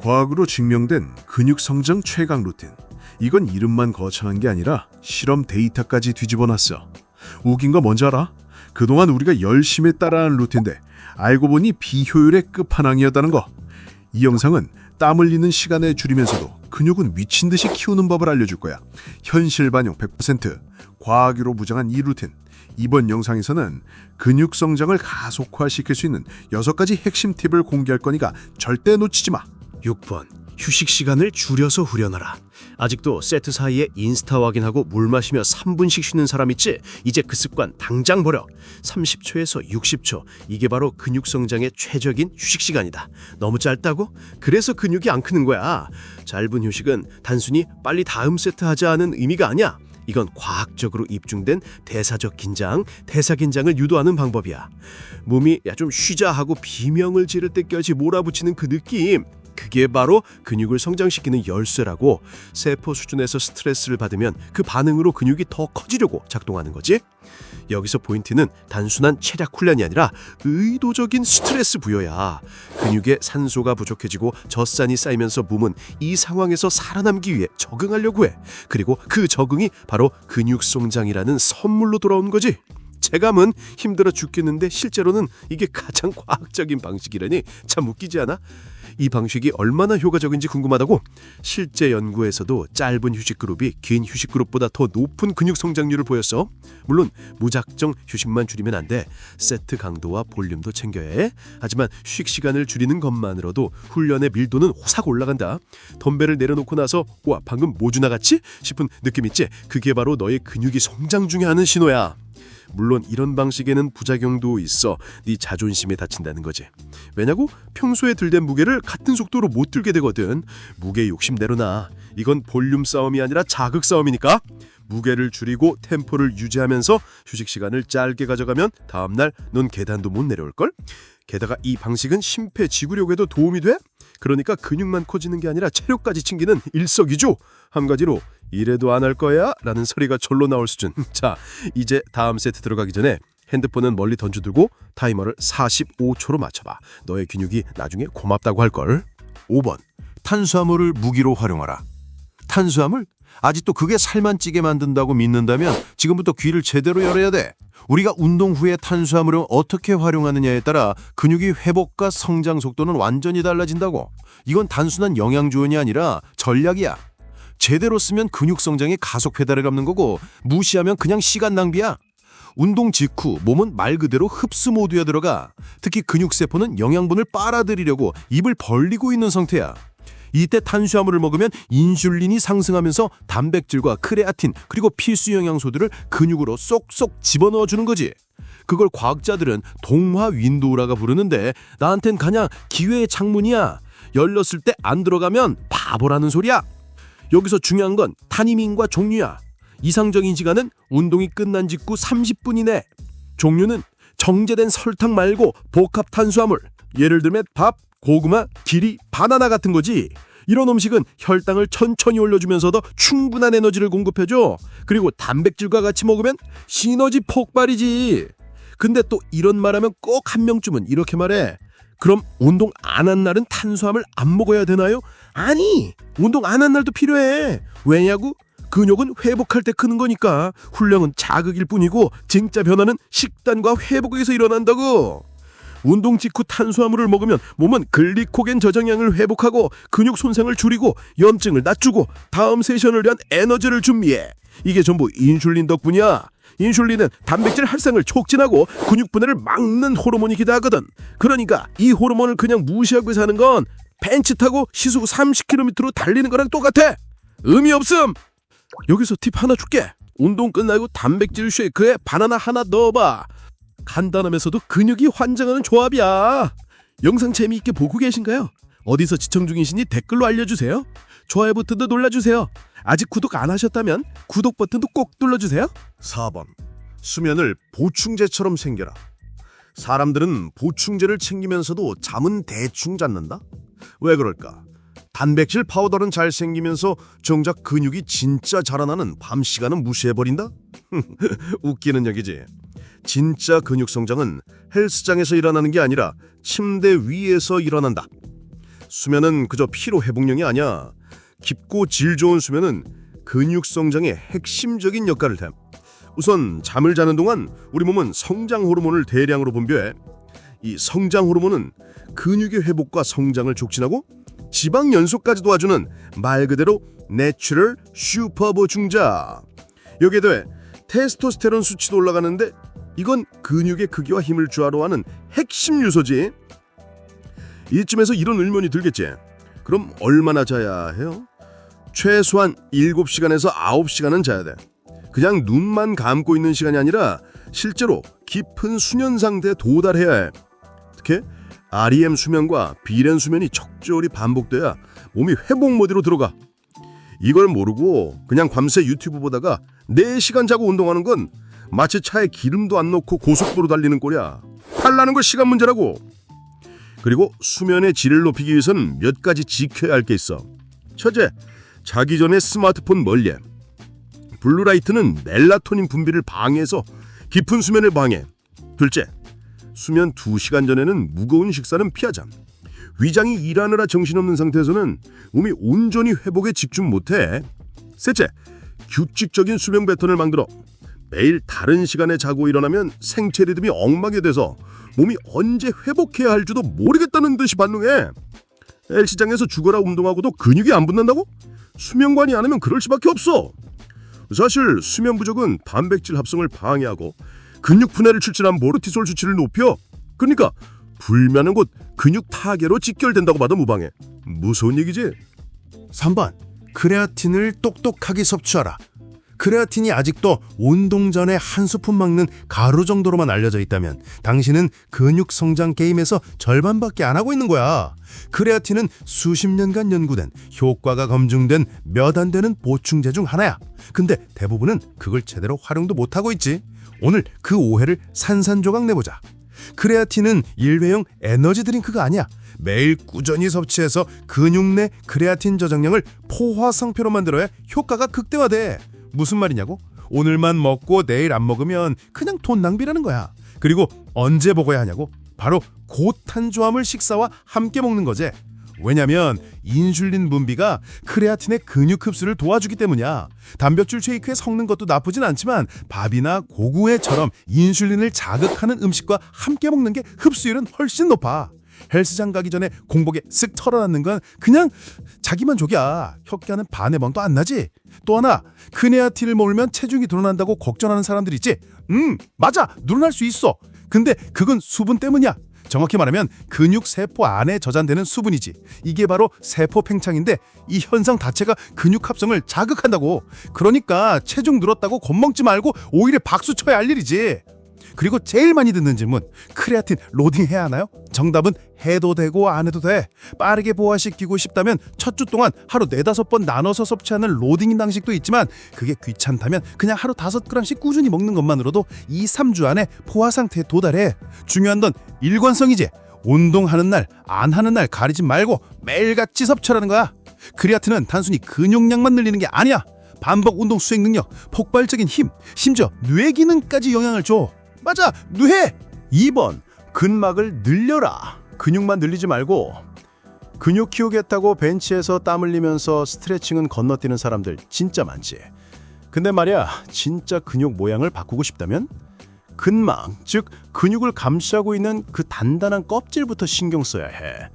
과학으로 증명된 근육 성장 최강 루틴. 이건 이름만 거창한 게 아니라 실험 데이터까지 뒤집어 놨어. 웃긴 거 뭔지 알아? 그동안 우리가 열심히 따라한 루틴인데 알고 보니 비효율의 끝판왕이었다는 거. 이 영상은 땀 흘리는 시간을 줄이면서도 근육은 미친 듯이 키우는 법을 알려줄 거야. 현실 반영 100%, 과학으로 무장한 이 루틴. 이번 영상에서는 근육 성장을 가속화시킬 수 있는 여섯 가지 핵심 팁을 공개할 거니까 절대 놓치지 마. 6번 휴식 시간을 줄여서 후련하라. 아직도 세트 사이에 인스타 확인하고 물 마시며 3분씩 쉬는 사람 있지? 이제 그 습관 당장 버려. 30초에서 60초. 이게 바로 근육 성장의 최적인 휴식 시간이다. 너무 짧다고? 그래서 근육이 안 크는 거야. 짧은 휴식은 단순히 빨리 다음 세트 하자는 의미가 아니야. 이건 과학적으로 입증된 대사적 긴장, 대사 긴장을 유도하는 방법이야. 몸이 야 좀 쉬자 하고 비명을 지를 때까지 몰아붙이는 그 느낌. 그게 바로 근육을 성장시키는 열쇠라고 세포 수준에서 스트레스를 받으면 그 반응으로 근육이 더 커지려고 작동하는 거지. 여기서 포인트는 단순한 체력 훈련이 아니라 의도적인 스트레스 부여야. 근육에 산소가 부족해지고 젖산이 쌓이면서 몸은 이 상황에서 살아남기 위해 적응하려고 해. 그리고 그 적응이 바로 근육 성장이라는 선물로 돌아온 거지. 체감은 힘들어 죽겠는데 실제로는 이게 가장 과학적인 방식이라니 참 웃기지 않아? 이 방식이 얼마나 효과적인지 궁금하다고 실제 연구에서도 짧은 휴식 그룹이 긴 휴식 그룹보다 더 높은 근육 성장률을 보였어. 물론 무작정 휴식만 줄이면 안 돼. 세트 강도와 볼륨도 챙겨야 해. 하지만 휴식 시간을 줄이는 것만으로도 훈련의 밀도는 호삭 올라간다. 덤벨을 내려놓고 나서 와 방금 뭐 주나갔지 싶은 느낌 있지? 그게 바로 너의 근육이 성장 중에 하는 신호야. 물론 이런 방식에는 부작용도 있어 네 자존심에 다친다는 거지. 왜냐고? 평소에 들던 무게를 같은 속도로 못 들게 되거든. 무게 욕심 내려놔 이건 볼륨 싸움이 아니라 자극 싸움이니까. 무게를 줄이고 템포를 유지하면서 휴식 시간을 짧게 가져가면 다음날 넌 계단도 못 내려올걸? 게다가 이 방식은 심폐지구력에도 도움이 돼 그러니까 근육만 커지는 게 아니라 체력까지 챙기는 일석이조 한 가지로 이래도 안 할 거야? 라는 소리가 절로 나올 수준 자 이제 다음 세트 들어가기 전에 핸드폰은 멀리 던져두고 타이머를 45초로 맞춰봐 너의 근육이 나중에 고맙다고 할 걸 5번 탄수화물을 무기로 활용하라. 탄수화물? 아직도 그게 살만 찌게 만든다고 믿는다면 지금부터 귀를 제대로 열어야 돼. 우리가 운동 후에 탄수화물을 어떻게 활용하느냐에 따라 근육이 회복과 성장 속도는 완전히 달라진다고. 이건 단순한 영양 조언이 아니라 전략이야. 제대로 쓰면 근육 성장에 가속 페달을 잡는 거고 무시하면 그냥 시간 낭비야. 운동 직후 몸은 말 그대로 흡수 모드에 들어가. 특히 근육 세포는 영양분을 빨아들이려고 입을 벌리고 있는 상태야. 이때 탄수화물을 먹으면 인슐린이 상승하면서 단백질과 크레아틴 그리고 필수 영양소들을 근육으로 쏙쏙 집어넣어 주는 거지. 그걸 과학자들은 동화 윈도우라가 부르는데 나한텐 그냥 기회의 창문이야. 열렸을 때 안 들어가면 바보라는 소리야. 여기서 중요한 건 타이밍과 종류야. 이상적인 시간은 운동이 끝난 직후 30분 이내. 종류는 정제된 설탕 말고 복합 탄수화물. 예를 들면 밥, 고구마, 기리, 바나나 같은 거지. 이런 음식은 혈당을 천천히 올려주면서도 충분한 에너지를 공급해줘. 그리고 단백질과 같이 먹으면 시너지 폭발이지. 근데 또 이런 말하면 꼭 한 명쯤은 이렇게 말해. 그럼 운동 안 한 날은 탄수화물 안 먹어야 되나요? 아니, 운동 안 한 날도 필요해. 왜냐고? 근육은 회복할 때 크는 거니까 훈련은 자극일 뿐이고 진짜 변화는 식단과 회복에서 일어난다고. 운동 직후 탄수화물을 먹으면 몸은 글리코겐 저장량을 회복하고 근육 손상을 줄이고 염증을 낮추고 다음 세션을 위한 에너지를 준비해. 이게 전부 인슐린 덕분이야. 인슐린은 단백질 활성을 촉진하고 근육 분해를 막는 호르몬이기도 하거든. 그러니까 이 호르몬을 그냥 무시하고 사는 건 벤치 타고 시속 30km로 달리는 거랑 똑같아. 의미 없음. 여기서 팁 하나 줄게. 운동 끝나고 단백질 쉐이크에 바나나 하나 넣어봐. 간단하면서도 근육이 환장하는 조합이야. 영상 재미있게 보고 계신가요? 어디서 시청 중이시니 댓글로 알려주세요. 좋아요 버튼도 눌러주세요. 아직 구독 안 하셨다면 구독 버튼도 꼭 눌러주세요. 4번. 수면을 보충제처럼 챙겨라. 사람들은 보충제를 챙기면서도 잠은 대충 잤는다? 왜 그럴까? 단백질 파우더는 잘 생기면서 정작 근육이 진짜 자라나는 밤 시간은 무시해버린다? 웃기는 얘기지. 진짜 근육 성장은 헬스장에서 일어나는 게 아니라 침대 위에서 일어난다. 수면은 그저 피로 회복용이 아니야. 깊고 질 좋은 수면은 근육 성장의 핵심적인 역할을 해. 우선 잠을 자는 동안 우리 몸은 성장 호르몬을 대량으로 분비해. 이 성장 호르몬은 근육의 회복과 성장을 촉진하고 지방 연소까지 도와주는 말 그대로 내추럴 슈퍼 보충자. 여기에 더해 테스토스테론 수치도 올라가는데 이건 근육의 크기와 힘을 주하로 하는 핵심 요소지. 이쯤에서 이런 의문이 들겠지. 그럼 얼마나 자야 해요? 최소한 7시간에서 9시간은 자야 돼. 그냥 눈만 감고 있는 시간이 아니라 실제로 깊은 수면 상태에 도달해야 해. 특히 REM 수면과 비렘 수면이 적절히 반복돼야 몸이 회복 모드로 들어가. 이걸 모르고 그냥 밤새 유튜브 보다가 4시간 자고 운동하는 건 마치 차에 기름도 안 넣고 고속도로 달리는 꼴이야. 탈나는 거 시간 문제라고. 그리고 수면의 질을 높이기 위해서는 몇 가지 지켜야 할 게 있어. 첫째, 자기 전에 스마트폰 멀리 해. 블루라이트는 멜라토닌 분비를 방해해서 깊은 수면을 방해. 둘째, 수면 2시간 전에는 무거운 식사는 피하자. 위장이 일하느라 정신없는 상태에서는 몸이 온전히 회복에 집중 못해. 셋째, 규칙적인 수면 패턴을 만들어. 매일 다른 시간에 자고 일어나면 생체 리듬이 엉망이 돼서 몸이 언제 회복해야 할지도 모르겠다는 듯이 반응해. 헬스장에서 죽어라 운동하고도 근육이 안 붙는다고? 수면관이 안 하면 그럴 수밖에 없어. 사실 수면 부족은 단백질 합성을 방해하고 근육 분해를 출진한 모르티솔 수치를 높여. 그러니까 불면은 곧 근육 타계로 직결된다고 봐도 무방해. 무서운 얘기지? 3번. 크레아틴을 똑똑하게 섭취하라. 크레아틴이 아직도 운동 전에 한 스푼 먹는 가루 정도로만 알려져 있다면 당신은 근육 성장 게임에서 절반밖에 안 하고 있는 거야. 크레아틴은 수십 년간 연구된 효과가 검증된 몇 안 되는 보충제 중 하나야. 근데 대부분은 그걸 제대로 활용도 못 하고 있지. 오늘 그 오해를 산산조각 내보자. 크레아틴은 일회용 에너지 드링크가 아니야. 매일 꾸준히 섭취해서 근육 내 크레아틴 저장량을 포화 상표로 만들어야 효과가 극대화돼. 무슨 말이냐고? 오늘만 먹고 내일 안 먹으면 그냥 돈 낭비라는 거야. 그리고 언제 먹어야 하냐고? 바로 고탄수화물 식사와 함께 먹는 거지. 왜냐면 인슐린 분비가 크레아틴의 근육 흡수를 도와주기 때문이야. 단백질 쉐이크에 섞는 것도 나쁘진 않지만 밥이나 고구회처럼 인슐린을 자극하는 음식과 함께 먹는 게 흡수율은 훨씬 높아. 헬스장 가기 전에 공복에 쓱 털어놨는 건 그냥 자기만 족이야. 혁기하는 반의 멍도 안 나지. 또 하나 크레아틴을 먹으면 체중이 늘어난다고 걱정하는 사람들 있지. 음 맞아 늘어날 수 있어. 근데 그건 수분 때문이야. 정확히 말하면 근육 세포 안에 저장되는 수분이지. 이게 바로 세포 팽창인데 이 현상 자체가 근육 합성을 자극한다고. 그러니까 체중 늘었다고 겁먹지 말고 오히려 박수 쳐야 할 일이지. 그리고 제일 많이 듣는 질문 크레아틴 로딩 해야 하나요? 정답은 해도 되고 안 해도 돼. 빠르게 보완시키고 싶다면 첫 주 동안 하루 네다섯 번 나눠서 섭취하는 로딩 방식도 있지만 그게 귀찮다면 그냥 하루 다섯 그램씩 꾸준히 먹는 것만으로도 2, 3주 안에 포화 상태에 도달해. 중요한 건 일관성이지. 운동하는 날 안 하는 날 가리지 말고 매일같이 섭취하라는 거야. 크레아틴은 단순히 근육량만 늘리는 게 아니야. 반복 운동 수행 능력, 폭발적인 힘, 심지어 뇌 기능까지 영향을 줘. 맞아, 뇌. 2번 근막을 늘려라. 근육만 늘리지 말고 근육 키우겠다고 벤치에서 땀 흘리면서 스트레칭은 건너뛰는 사람들 진짜 많지. 근데 말이야, 진짜 근육 모양을 바꾸고 싶다면 근막, 즉 근육을 감싸고 있는 그 단단한 껍질부터 신경 써야 해.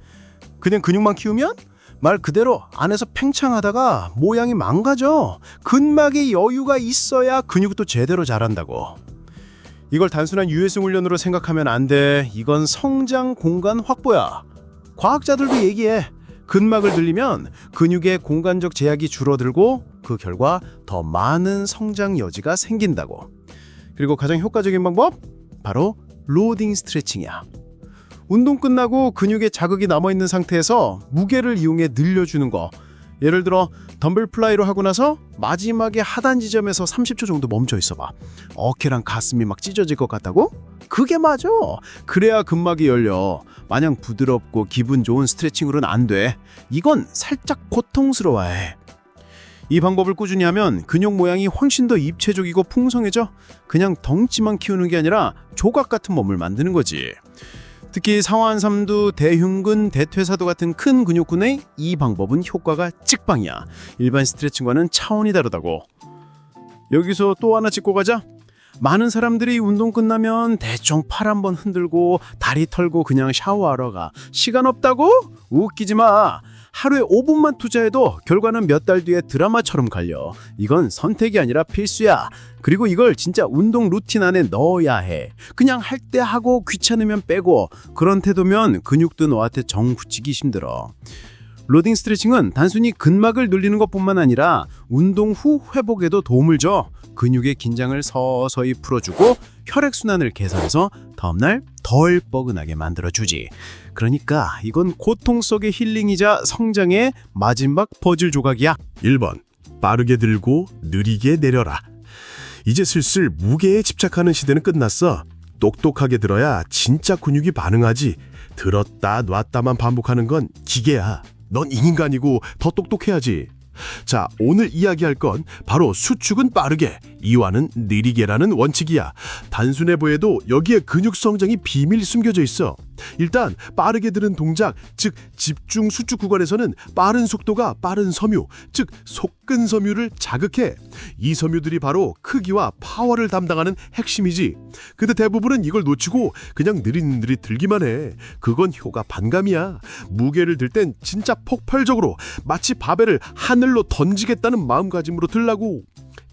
그냥 근육만 키우면 말 그대로 안에서 팽창하다가 모양이 망가져. 근막에 여유가 있어야 근육도 제대로 자란다고. 이걸 단순한 유해성 훈련으로 생각하면 안 돼. 이건 성장 공간 확보야. 과학자들도 얘기해. 근막을 늘리면 근육의 공간적 제약이 줄어들고 그 결과 더 많은 성장 여지가 생긴다고. 그리고 가장 효과적인 방법? 바로 로딩 스트레칭이야. 운동 끝나고 근육에 자극이 남아 있는 상태에서 무게를 이용해 늘려주는 거. 예를 들어 덤벨 플라이로 하고 나서 마지막에 하단 지점에서 30초 정도 멈춰 있어봐. 어깨랑 가슴이 막 찢어질 것 같다고? 그게 맞아. 그래야 근막이 열려. 마냥 부드럽고 기분 좋은 스트레칭으로는 안 돼. 이건 살짝 고통스러워해. 이 방법을 꾸준히 하면 근육 모양이 훨씬 더 입체적이고 풍성해져. 그냥 덩치만 키우는 게 아니라 조각 같은 몸을 만드는 거지. 특히 상완삼두, 대흉근, 대퇴사두 같은 큰 근육군의 이 방법은 효과가 찍방이야. 일반 스트레칭과는 차원이 다르다고. 여기서 또 하나 짚고 가자. 많은 사람들이 운동 끝나면 대충 팔 한번 흔들고 다리 털고 그냥 샤워하러 가. 시간 없다고? 웃기지 마. 하루에 5분만 투자해도 결과는 몇 달 뒤에 드라마처럼 갈려. 이건 선택이 아니라 필수야. 그리고 이걸 진짜 운동 루틴 안에 넣어야 해. 그냥 할 때 하고 귀찮으면 빼고 그런 태도면 근육도 너한테 정 붙이기 힘들어. 로딩 스트레칭은 단순히 근막을 늘리는 것뿐만 아니라 운동 후 회복에도 도움을 줘. 근육의 긴장을 서서히 풀어주고 혈액순환을 개선해서 다음날 덜 뻐근하게 만들어주지. 그러니까 이건 고통 속의 힐링이자 성장의 마지막 퍼즐 조각이야. 1번 빠르게 들고 느리게 내려라. 이제 슬슬 무게에 집착하는 시대는 끝났어. 똑똑하게 들어야 진짜 근육이 반응하지. 들었다 놨다만 반복하는 건 기계야. 넌 인간이고 더 똑똑해야지. 자, 오늘 이야기할 건 바로 수축은 빠르게, 이완은 느리게라는 원칙이야. 단순해 보여도 여기에 근육 성장이 비밀 숨겨져 있어. 일단 빠르게 드는 동작, 즉 집중 수축 구간에서는 빠른 속도가 빠른 섬유, 즉 속근 섬유를 자극해. 이 섬유들이 바로 크기와 파워를 담당하는 핵심이지. 근데 대부분은 이걸 놓치고 그냥 느릿느릿 들기만 해. 그건 효과 반감이야. 무게를 들 땐 진짜 폭발적으로 마치 바벨을 하늘로 던지겠다는 마음가짐으로 들라고.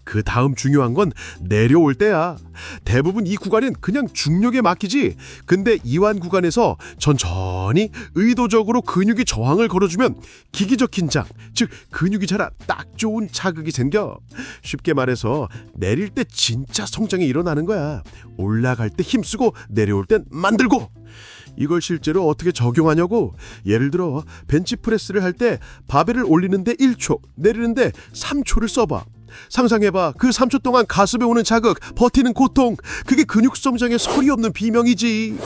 그 다음 중요한 건 내려올 때야. 대부분 이 구간은 그냥 중력에 맡기지. 근데 이완 구간에서 천천히 의도적으로 근육이 저항을 걸어주면 기기적 긴장, 즉 근육이 자라 딱 좋은 자극이 생겨. 쉽게 말해서 내릴 때 진짜 성장이 일어나는 거야. 올라갈 때 힘쓰고 내려올 땐 만들고. 이걸 실제로 어떻게 적용하냐고? 예를 들어 벤치프레스를 할 때 바벨을 올리는데 1초, 내리는데 3초를 써봐. 상상해봐. 그 3초 동안 가슴에 오는 자극, 버티는 고통. 그게 근육 성장의 소리 없는 비명이지.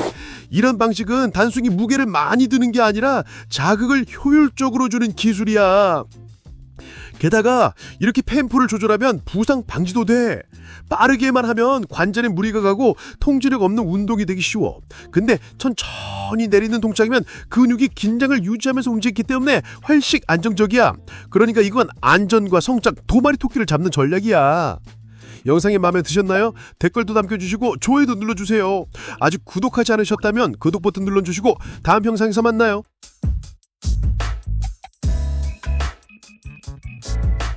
이런 방식은 단순히 무게를 많이 드는 게 아니라 자극을 효율적으로 주는 기술이야. 게다가 이렇게 템포를 조절하면 부상 방지도 돼. 빠르게만 하면 관절에 무리가 가고 통지력 없는 운동이 되기 쉬워. 근데 천천히 내리는 동작이면 근육이 긴장을 유지하면서 움직이기 때문에 훨씬 안정적이야. 그러니까 이건 안전과 성장 두 마리 토끼를 잡는 전략이야. 영상이 마음에 드셨나요? 댓글도 남겨주시고 좋아요도 눌러주세요. 아직 구독하지 않으셨다면 구독 버튼 눌러주시고 다음 영상에서 만나요.